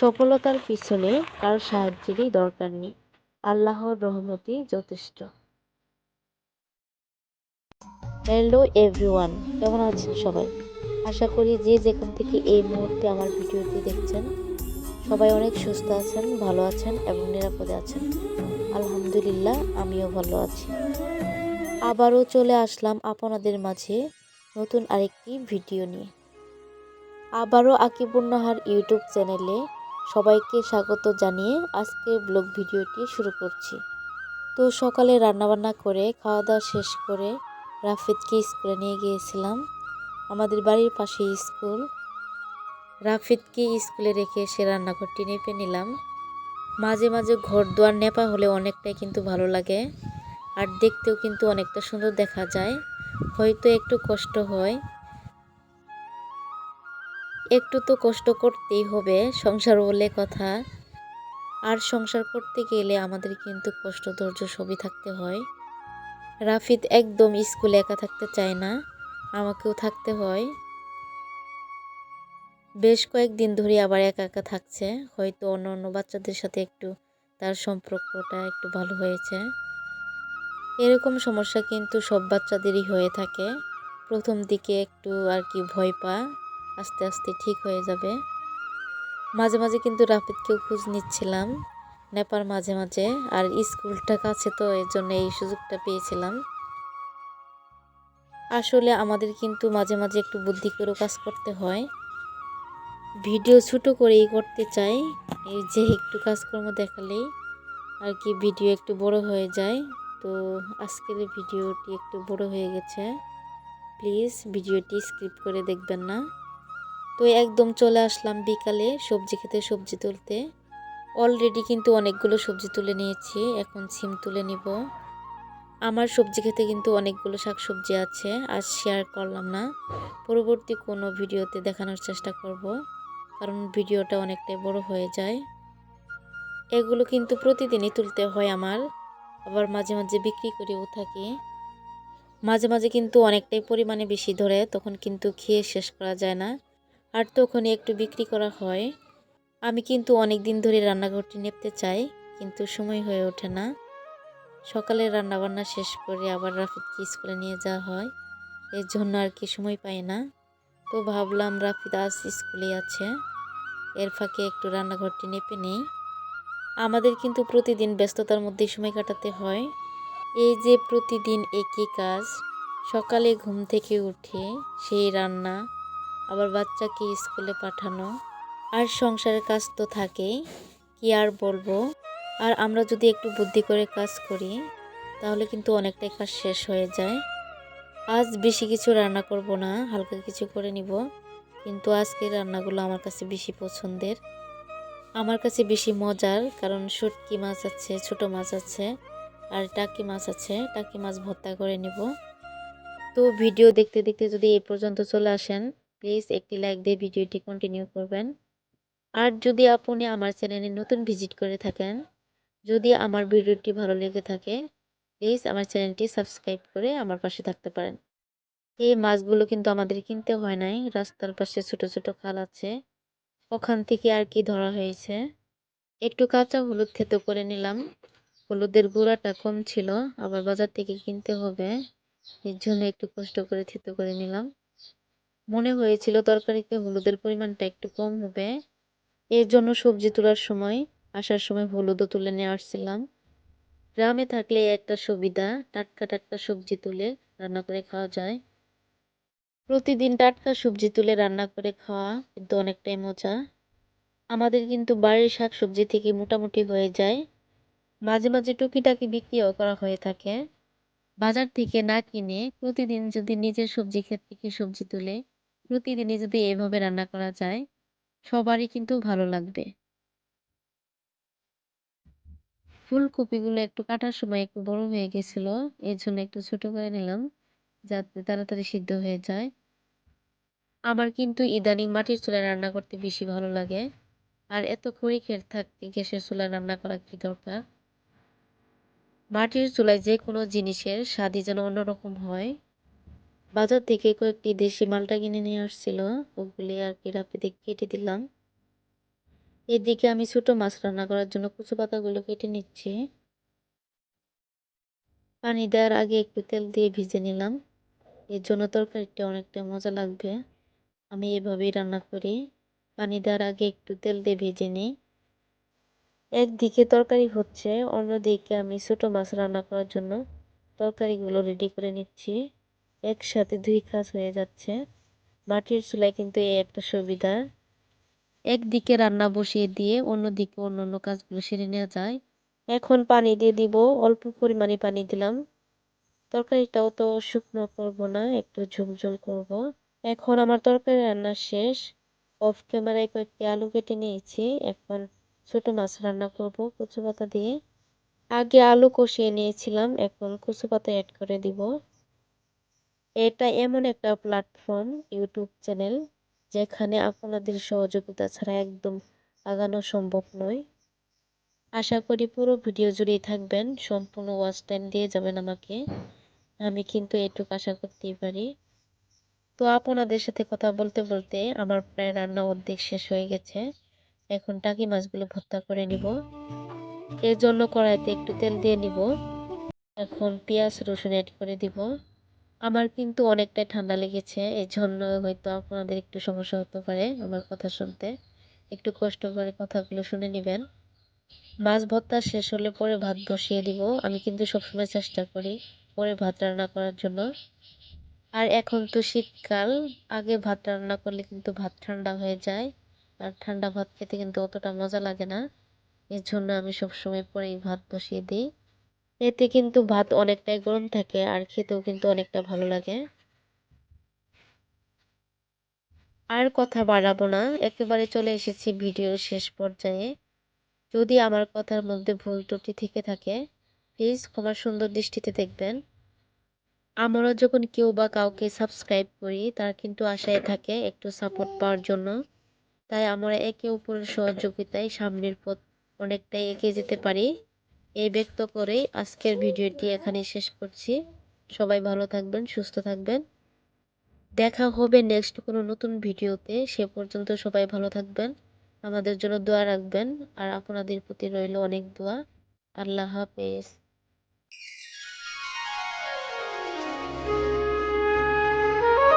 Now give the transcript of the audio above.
সফলতার পিছনে কারও সাহায্যেরই দরকার নেই। আল্লাহর রহমতই যথেষ্ট। হ্যালো এভরিওয়ান, কেমন আছেন সবাই? আশা করি যে যেখান থেকে এই মুহূর্তে আমার ভিডিওটি দেখছেন, সবাই অনেক সুস্থ আছেন, ভালো আছেন এবং নিরাপদে আছেন। আলহামদুলিল্লাহ, আমিও ভালো আছি। আবারও চলে আসলাম আপনাদের মাঝে নতুন আরেকটি ভিডিও নিয়ে। আবারও আকিবুন্নাহার ইউটিউব চ্যানেলে সবাইকে স্বাগত জানিয়ে আজকের ব্লগ ভিডিওটি শুরু করছি। তো সকালে রান্নাবান্না করে খাওয়া দাওয়া শেষ করে রাফিদকে স্কুলে নিয়ে গিয়েছিলাম। আমাদের বাড়ির পাশে স্কুল। রাফিদকে স্কুলে রেখে এসে রান্নাঘরটি নেপে নিলাম। মাঝে মাঝে ঘর দুয়ার নেপা হলে অনেকটাই কিন্তু ভালো লাগে আর দেখতেও কিন্তু অনেকটা সুন্দর দেখা যায়। হয়তো একটু কষ্ট হয় একটু তো কষ্ট করতেই হবে, সংসার বলে কথা। আর সংসার করতে গেলে আমাদের কিন্তু কষ্ট, ধৈর্য সবই থাকতে হয়। রাফিদ একদম স্কুলে একা থাকতে চায় না, আমাকেও থাকতে হয়। বেশ কয়েকদিন ধরে আবার একা একা থাকছে, হয়তো অন্য অন্য বাচ্চাদের সাথে একটু তার সম্পর্কটা একটু ভালো হয়েছে। এরকম সমস্যা কিন্তু সব বাচ্চাদেরই হয়ে থাকে। প্রথম দিকে একটু আর কি ভয় পা আস্তে আস্তে ঠিক হয়ে যাবে। মাঝে মাঝে কিন্তু রাফিদকেও খোঁজ নিচ্ছিলাম, নেপার মাঝে মাঝে, আর স্কুলটা কাছে তো এর জন্য এই সুযোগটা পেয়েছিলাম। আসলে আমাদের কিন্তু মাঝে মাঝে একটু বুদ্ধি করেও কাজ করতে হয়। ভিডিও ছোটো করেই করতে চাই, এই যে একটু কাজকর্ম দেখালেই আর কি ভিডিও একটু বড় হয়ে যায়। তো আজকের ভিডিওটি একটু বড় হয়ে গেছে। প্লিজ ভিডিওটি স্ক্রিপ্ট করে দেখবেন না। তো একদম চলে আসলাম বিকালে সবজি খেতে, সবজি তুলতে। অলরেডি কিন্তু অনেকগুলো সবজি তুলে নিয়েছি, এখন সিম তুলে নিব। আমার সবজি খেতে কিন্তু অনেকগুলো শাকসবজি আছে, আজ শেয়ার করলাম না। পরবর্তী কোনো ভিডিওতে দেখানোর চেষ্টা করব, কারণ ভিডিওটা অনেকটাই বড় হয়ে যায়। এগুলো কিন্তু প্রতিদিনই তুলতে হয় আমার, আবার মাঝে মাঝে বিক্রি করেও থাকি। মাঝে মাঝে কিন্তু অনেকটাই পরিমাণে বেশি ধরে, তখন কিন্তু খেয়ে শেষ করা যায় না। আর তখনই একটু বিক্রি করা হয়। আমি কিন্তু অনেক দিন ধরে রান্নাঘরটি নেপতে চাই, কিন্তু সময় হয়ে ওঠে না। সকালে রান্নাবান্না শেষ করে আবার রাফিদকে স্কুলে নিয়ে যাওয়া হয়। এর জন্য আর কি সময় পাই না। তো ভাবলাম রাফিদ আজ স্কুলে আছে। এর ফাঁকে একটু রান্নাঘরটি নেপে নেই। আমাদের কিন্তু প্রতিদিন ব্যস্ততার মধ্যে সময় কাটাতে হয়। এই যে প্রতিদিন একই কাজ, সকালে ঘুম থেকে উঠে সেই রান্না আবার বাচ্চাকে স্কুলে পাঠানো। আর সংসারের কাজ তো থাকেই, কি আর বলব? আর আমরা যদি একটু বুদ্ধি করে কাজ করি, তাহলে কিন্তু অনেকটাই কাজ শেষ হয়ে যায়। আজ বেশি কিছু রান্না করব না, হালকা কিছু করে নিব। কিন্তু আজকের রান্নাগুলো আমার কাছে বেশি পছন্দের। আমার কাছে বেশি মজার, কারণ শুটকি মাছ আছে, ছোট মাছ আছে, আর টাকি মাছ আছে, টাকি মাছ ভর্তা করে নিব। তো ভিডিও দেখতে দেখতে যদি এই পর্যন্ত চলে আসেন প্লিজ একটি লাইক দিয়ে ভিডিওটি কন্টিনিউ করবেন। আর যদি আপনি আমার চ্যানেলে নতুন ভিজিট করে থাকেন, যদি আমার ভিডিওটি ভালো লেগে থাকে প্লিজ আমার চ্যানেলটি সাবস্ক্রাইব করে আমার পাশে থাকতে পারেন। এই মাছগুলো কিন্তু আমাদের কিনতে হয় নাই, রাস্তার পাশে ছোট ছোট খাল আছে। ওখান থেকে আর কি ধরা হয়েছে? একটু কাঁচা হলুদ খেতে করে নিলাম। হলুদের গুঁড়াটা কম ছিল, আবার বাজার থেকে কিনতে হবে। এর জন্য একটু কষ্ট করে থেতো করে নিলাম। মনে হয়েছিল তরকারিতে হলুদের পরিমাণটা একটু কম হবে। এর জন্য সবজি তোলার সময়, আসার সময় হলুদও তুলে নিয়ে আসছিলাম। গ্রামে থাকলে একটা সুবিধা, টাটকা টাটকা সবজি তুলে রান্না করে খাওয়া যায়। প্রতিদিন টাটকা সবজি তুলে রান্না করে খাওয়া কিন্তু অনেকটাই মজা। আমাদের কিন্তু বাড়ির শাক সবজি থেকে মোটামুটি হয়ে যায়। মাঝে মাঝে টুকিটাকি বিক্রিও করা হয়ে থাকে। বাজার থেকে না কিনে প্রতিদিন যদি নিজের সবজি ক্ষেত থেকে সবজি তুলে প্রতিদিনই যদি এভাবে রান্না করা যায়, সবারই কিন্তু ভালো লাগবে। ফুলকপিগুলো একটু কাটার সময় একটু বড় হয়ে গেছিল এর জন্য একটু ছোট করে নিলাম, যাতে তাড়াতাড়ি সিদ্ধ হয়ে যায়। আমার কিন্তু ইদানিং মাটির চুলায় রান্না করতে বেশি ভালো লাগে, আর এত খড়ি খের থাকতে গ্যাসের চুলায় রান্না করা কি দরকার? মাটির চুলায় যে কোনো জিনিসের স্বাদই যেন অন্যরকম হয়। বাজার থেকে কয়েকটি দেশি মালটা কিনে নিয়ে আসছিল। ওগুলি আর কি রাপিতে কেটে দিলাম। এদিকে আমি ছোট মাছ রান্না করার জন্য কচু পাতাগুলো কেটে নিচ্ছি। পানি দেওয়ার আগে একটু তেল দিয়ে ভিজে নিলাম। এর জন্য তরকারিটা অনেকটা মজা লাগবে। আমি এভাবেই রান্না করি। পানি দেওয়ার আগে একটু তেল দিয়ে ভেজে নিই। একদিকে তরকারি হচ্ছে, অন্যদিকে আমি ছোট মাছ রান্না করার জন্য তরকারিগুলো রেডি করে নিচ্ছি। একসাথে দুই কাজ হয়ে যাচ্ছে। মাটির চুলায় কিন্তু এই একটা সুবিধা। একদিকে রান্না বসিয়ে দিয়ে অন্যদিকে অন্য অন্য কাজগুলো সেরে নেওয়া যায়। এখন পানি দিয়ে দিব, অল্প পরিমাণে পানি দিলাম। তরকারিটাও তো শুকনো করব না, একটু ঝোল করব। এখন আমার তরকারি রান্না শেষ। অফ ক্যামেরায় কয়েকটি আলু কেটে নিয়েছি। এখন ছোট মাছ রান্না করব কচু পাতা দিয়ে। আগে আলু কষিয়ে নিয়েছিলাম, এখন কচু পাতা অ্যাড করে দিব। এটা এমন একটা প্ল্যাটফর্ম ইউটিউব চ্যানেল যেখানে আপনাদের সহযোগিতা ছাড়া একদম আগানো সম্ভব নয়। আশা করি পুরো ভিডিও জুড়েই থাকবেন, সম্পূর্ণ ওয়াচ টাইম দিয়ে যাবেন আমাকে। আমি কিন্তু এটুকু আশা করতেই পারি। তো আপনাদের সাথে কথা বলতে বলতে আমার প্রায় রান্না অর্ধেক শেষ হয়ে গেছে। এখন টাকি মাছগুলো ভর্তা করে নিব। এর জন্য কড়াইতে একটু তেল দিয়ে নিব। এখন পেঁয়াজ রসুন অ্যাড করে দিব। আমার কিন্তু অনেকটাই ঠান্ডা লেগেছে। এই জন্য হয়তো আপনাদের একটু সমস্যা হতে পারে আমার কথা শুনতে। একটু কষ্ট করে কথাগুলো শুনে নেবেন। মাছ ভর্তা শেষ হলে পরে ভাত বসিয়ে দিব। আমি কিন্তু সবসময় চেষ্টা করি পরে ভাত রান্না করার জন্য। আর এখন তো শীতকাল, আগে ভাত রান্না করলে কিন্তু ভাত ঠান্ডা হয়ে যায়। আর ঠান্ডা ভাত খেতে কিন্তু অতটা মজা লাগে না। এর জন্য আমি সবসময় পরেই ভাত বসিয়ে দিই। এতে কিন্তু ভাত অনেকটাই গরম থাকে আর খেতেও কিন্তু অনেকটা ভালো লাগে। আর কথা বাড়াবো না, একেবারে চলে এসেছি ভিডিওর শেষ পর্যায়ে। যদি আমার কথার মধ্যে ভুল ত্রুটি থেকে থাকে প্লিজ ক্ষমা সুন্দর দৃষ্টিতে দেখবেন। আমরা যখন কেউ বা কাউকে সাবস্ক্রাইব করি, তারা কিন্তু আশায় থাকে একটু সাপোর্ট পাওয়ার জন্য। তাই আমরা একে অপরের সহযোগিতায় সামনের পথ অনেকটাই এগিয়ে যেতে পারি। এই ব্যক্ত করেই আজকের ভিডিওটি এখানে শেষ করছি। সবাই ভালো থাকবেন, সুস্থ থাকবেন। দেখা হবে নেক্সট কোনো নতুন ভিডিওতে। সে পর্যন্ত সবাই ভালো থাকবেন, আমাদের জন্য দোয়া রাখবেন, আর আপনাদের প্রতি রইল অনেক দোয়া। আল্লাহ হাফেজ।